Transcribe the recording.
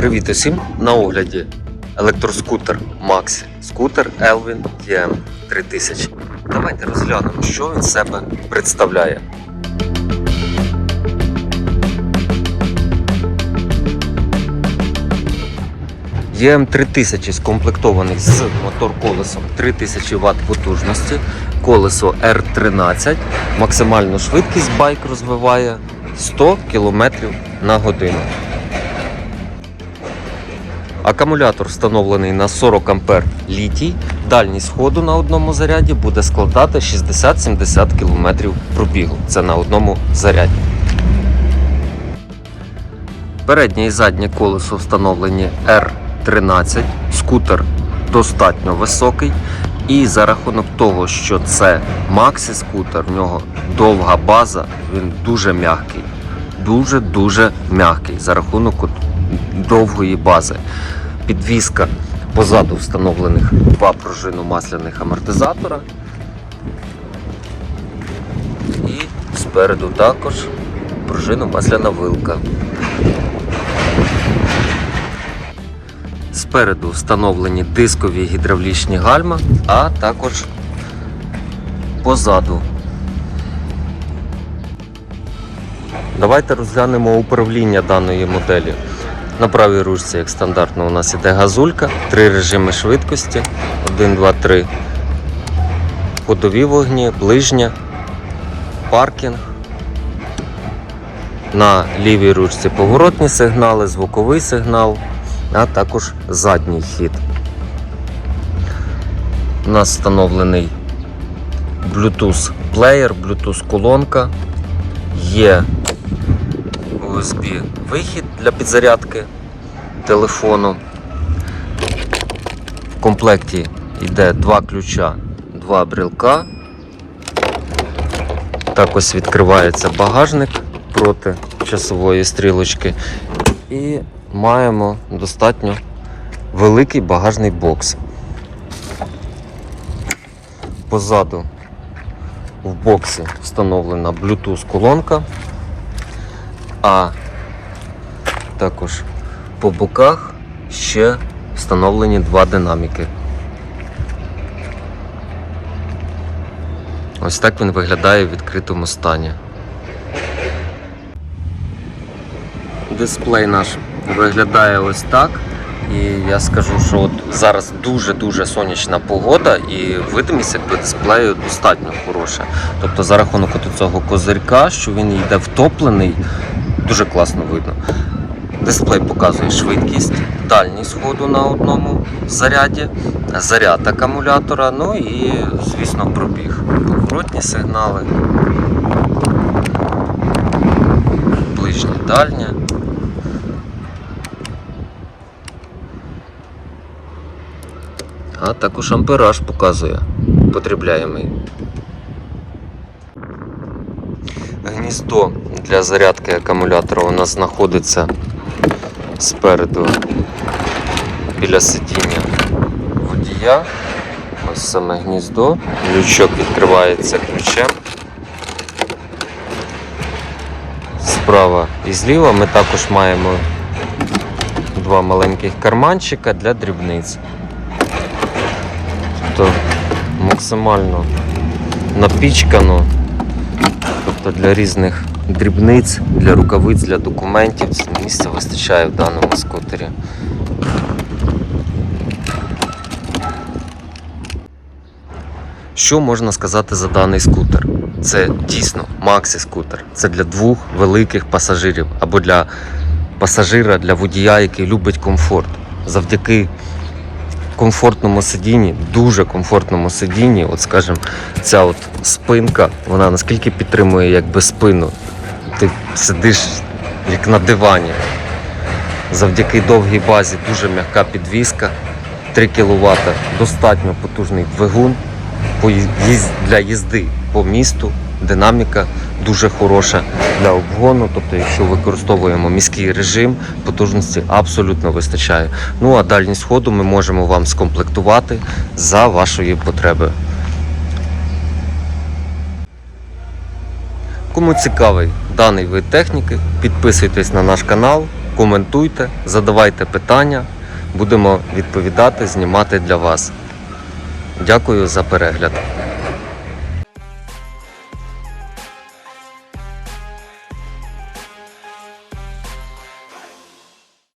Привіт усім! На огляді електроскутер Maxi, скутер Elvin TM 3000. Давайте розглянемо, що він себе представляє. EM 3000 скомплектований з мотор-колесом 3000 Вт потужності, колесо R13, максимальну швидкість байк розвиває 100 км на годину. Акумулятор встановлений на 40 А літій. Дальність ходу на одному заряді буде складати 60-70 км пробігу. Це на одному заряді. Переднє і заднє колесо встановлені R13. Скутер достатньо високий. І за рахунок того, що це Maxi скутер, в нього довга база, він дуже м'який. Дуже-дуже м'який за рахунок довгої бази. Підвізка позаду встановлених два пружинно-масляних амортизатора. І спереду також пружинно-масляна вилка. Спереду встановлені дискові гідравлічні гальма, а також позаду. Давайте розглянемо управління даної моделі. На правій ручці, як стандартно, у нас іде газулька, три режими швидкості, 1, 2, 3. Ходові вогні, ближня, паркінг. На лівій ручці поворотні сигнали, звуковий сигнал, а також задній хід. У нас встановлений Bluetooth плеєр, Bluetooth колонка. Є USB вихід для підзарядки телефону. В комплекті йде два ключа, два брелка. Так ось відкривається багажник проти часової стрілочки. І маємо достатньо великий багажний бокс. Позаду в боксі встановлена Bluetooth колонка, а також по боках ще встановлені два динаміки. Ось так він виглядає в відкритому стані. Дисплей наш виглядає ось так. І я скажу, що от зараз дуже-дуже сонячна погода і видимість якби дисплею достатньо хороша. Тобто за рахунок от цього козирка, що він йде втоплений, дуже класно видно. Дисплей показує швидкість, дальність ходу на одному заряді, заряд акумулятора, ну і, звісно, пробіг. Поворотні сигнали, ближнє дальнє. А також ампераж показує потребляємий. Гніздо для зарядки акумулятора у нас знаходиться спереду біля сидіння водія. Ось саме гніздо. Лючок відкривається ключем. Справа і зліва ми також маємо два маленьких карманчика для дрібниць. Тобто максимально напічкано. Тобто для різних дрібниць, для рукавиць, для документів місця вистачає в даному скутері. Що можна сказати за даний скутер? Це дійсно Максі скутер. Це для двох великих пасажирів або для пасажира, для водія, який любить комфорт. Завдяки комфортному сидінні, дуже комфортному сидінні, от скажімо, ця от спинка, вона наскільки підтримує якби спину. Ти сидиш як на дивані. Завдяки довгій базі дуже м'яка підвіска, 3 кВт, достатньо потужний двигун для їзди по місту. Динаміка дуже хороша для обгону. Тобто, якщо використовуємо міський режим, потужності абсолютно вистачає. Ну а дальність ходу ми можемо вам скомплектувати за вашої потреби. Кому цікавий даний вид техніки, підписуйтесь на наш канал, коментуйте, задавайте питання, будемо відповідати, знімати для вас. Дякую за перегляд.